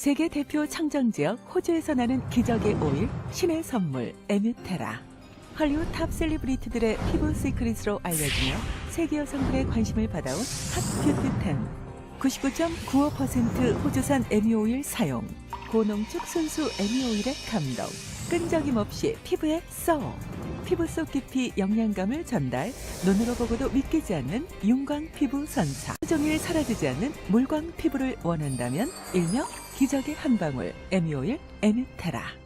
세계 대표 청정 지역 호주에서 나는 기적의 오일 신의 선물 에뮤테라. 헐리우드 탑 셀리브리티들의 피부 시크릿으로 알려지며 세계 여성들의 관심을 받아온 핫 뷰티템. 99.95% 호주산 에뮤 오일 사용. 고농축 순수 에뮤 오일의 감동. 끈적임 없이 피부에 써 피부 속 깊이 영양감을 전달, 눈으로 보고도 믿기지 않는 윤광 피부 선사. 수종일 사라지지 않는 물광 피부를 원한다면 일명 기적의 한 방울 에미오일 에미테라.